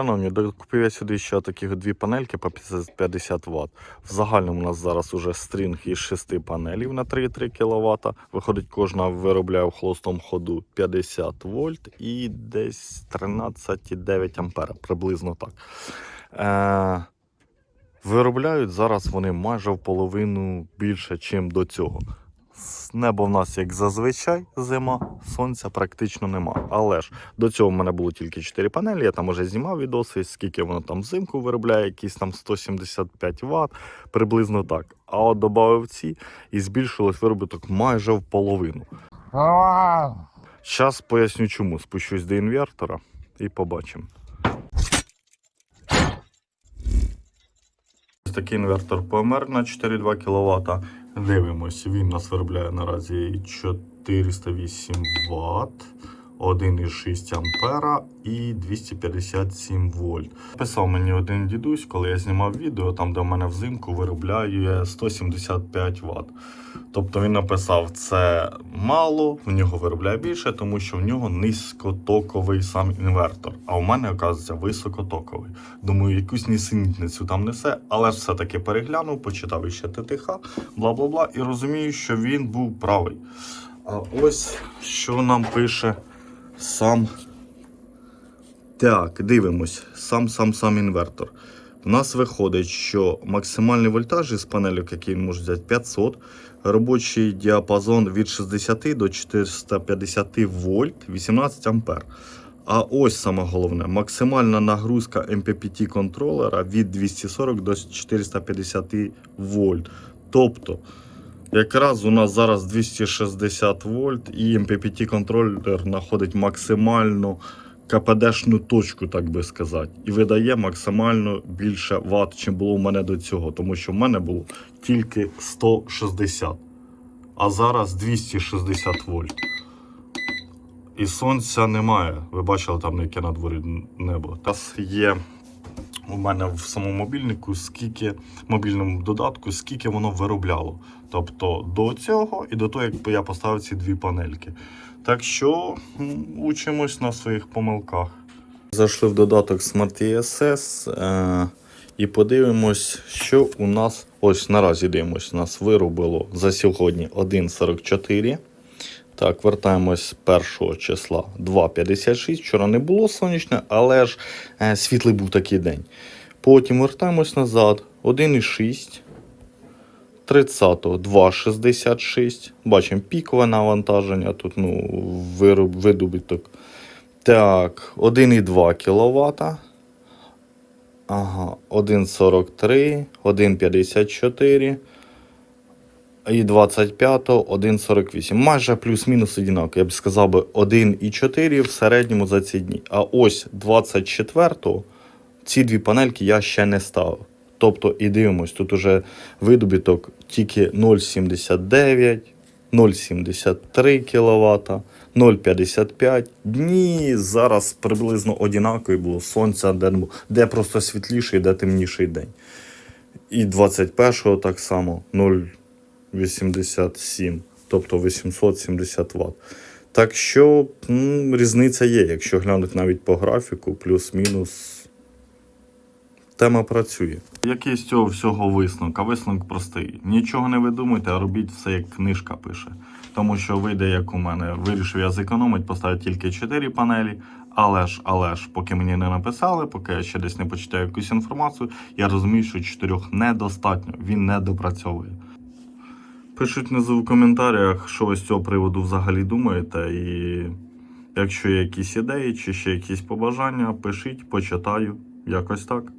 Шановні, докупив я сюди ще таких дві панельки по 50 Вт. В загальному у нас зараз уже стрінг із 6 панелів на 3,3 кВт. Виходить, кожна виробляє в холостому ходу 50 вольт і десь 13,9 ампера, приблизно так. Е- виробляють зараз вони майже в половину більше, ніж до цього. Небо в нас, як зазвичай, зима, сонця практично нема. Але ж до цього в мене було тільки 4 панелі. Я там вже знімав відоси, скільки воно там взимку виробляє, якісь там 175 Вт, приблизно так. А от додав ці і збільшилось виробіток майже в половину. Зараз поясню чому. Спущусь до інвертора і побачимо. Ось такий інвертор помер на 4,2 кВт. Дивимось, він нас виробляє наразі 408 Вт, 1,6 ампера і 257 вольт. Писав мені один дідусь, коли я знімав відео, там де в мене взимку виробляє 175 Вт. Тобто він написав, це мало, в нього виробляє більше, тому що в нього низькотоковий сам інвертор. А у мене, оказується, високотоковий. Думаю, якусь нісенітницю там несе, але все-таки переглянув, почитав іще ТТХ, бла бла бла, і розумію, що він був правий. А ось що нам пише сам. Так, дивимось, сам сам сам інвертор. У нас виходить, що максимальний вольтаж із панелек, який він може взяти, 500. Робочий діапазон від 60 до 450 вольт, 18 ампер. А ось саме головне, максимальна нагрузка MPPT контролера від 240 до 450 вольт. Тобто, якраз у нас зараз 260 вольт, і MPPT контролер знаходить максимальну КПДшну точку, так би сказати, і видає максимально більше ватт, чим було в мене до цього, тому що в мене було тільки 160, а зараз 260 вольт. І сонця немає. Ви бачили там, яке на дворі небо. Зараз є у мене в самому мобільнику, скільки мобільному додатку, скільки воно виробляло. Тобто до цього і до того, як я поставив ці дві панельки. Так що учимось на своїх помилках. Зайшли в додаток Smart ESS е, і подивимось, що у нас ось наразі дивимось, нас виробило за сьогодні 1,44. Так, вертаємось з першого числа 2,56. Вчора не було сонячне, але ж е, світлий був такий день. Потім вертаємось назад 1,6. 30-го 2,66. Бачимо пікове навантаження. Тут ну, вироб, видобуток. Так, 1,2 кВт. Ага, 1,43, 1,54 і 25-го 1,48. Майже плюс-мінус однаково. Я б сказав би 1,4 в середньому за ці дні. А ось 24-го ці дві панельки я ще не ставив. Тобто і дивимось, тут уже видобіток тільки 0,79, 0,73 кВт, 0,55. Дні зараз приблизно однакові було сонця, де, де просто світліший, де темніший день. І 21-го так само 0,87, тобто 870 Вт. Так що м, різниця є, якщо глянути навіть по графіку, плюс-мінус. Тема працює. Який з цього всього висновок? А висновок простий. Нічого не видумуйте, а робіть все, як книжка пише. Тому що вийде, як у мене, вирішив я зекономити, поставити тільки 4 панелі. Але ж, але ж, поки мені не написали, поки я ще десь не почитаю якусь інформацію, я розумію, що 4 недостатньо, він не допрацьовує. Пишіть внизу в коментарях, що ви з цього приводу взагалі думаєте. І якщо є якісь ідеї чи ще якісь побажання, пишіть, почитаю. Якось так.